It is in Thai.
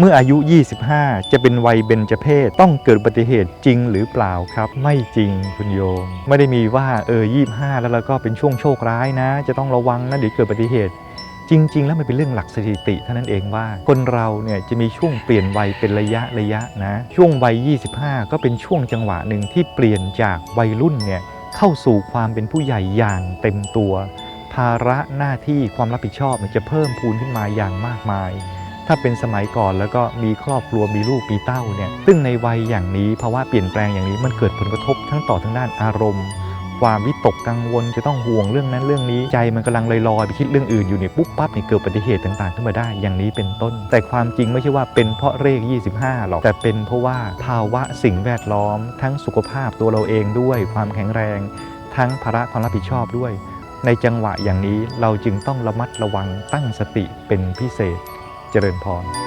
เมื่ออายุ 25 จะเป็นวัยเบญจเพศต้องเกิดอุบัติเหตุจริงหรือเปล่าครับ ไม่จริงคุณโยม ไม่ได้มีว่าเออ25แล้วเราก็เป็นช่วงโชคร้ายนะ จะต้องระวังนะเดี๋ยวเกิดอุบัติเหตุ จริง ๆ แล้วมันเป็นเรื่องหลักสถิติเท่านั้นเองว่า คนเราเนี่ยจะมีช่วงเปลี่ยนวัยเป็นระยะระยะนะ ช่วงวัย 25 ก็เป็นช่วงจังหวะหนึ่งที่เปลี่ยนจากวัยรุ่นเนี่ยเข้าสู่ความเป็นผู้ใหญ่อย่างเต็มตัว ภาระหน้าที่ความรับผิดชอบมันจะเพิ่มพูนขึ้นมาอย่างมากมาย ถ้าเป็นสมัยก่อนแล้วก็มีครอบครัวมีลูกมีเต้าเนี่ยซึ่งในวัยอย่างนี้ภาวะเปลี่ยนแปลงอย่างนี้มันเกิดผลกระทบทั้งต่อทั้งด้านอารมณ์ ความวิตกกังวลจะต้องห่วงเรื่องนั้นเรื่องนี้ใจมันกำลังลอยๆไปคิดเรื่องอื่นอยู่เนี่ยปุ๊บปั๊บเนี่ยเกิดอุบัติเหตุต่างๆขึ้นมาได้อย่างนี้เป็นต้น แต่ความจริงไม่ใช่ว่าเป็นเพราะเลข 25 หรอกแต่เป็นเพราะว่าภาวะสิ่งแวดล้อม ทั้งสุขภาพตัวเราเองด้วย ความแข็งแรง ทั้งภาระความรับผิดชอบด้วย ในจังหวะอย่างนี้เราจึงต้องระมัดระวังตั้งสติเป็นพิเศษ เจริญพร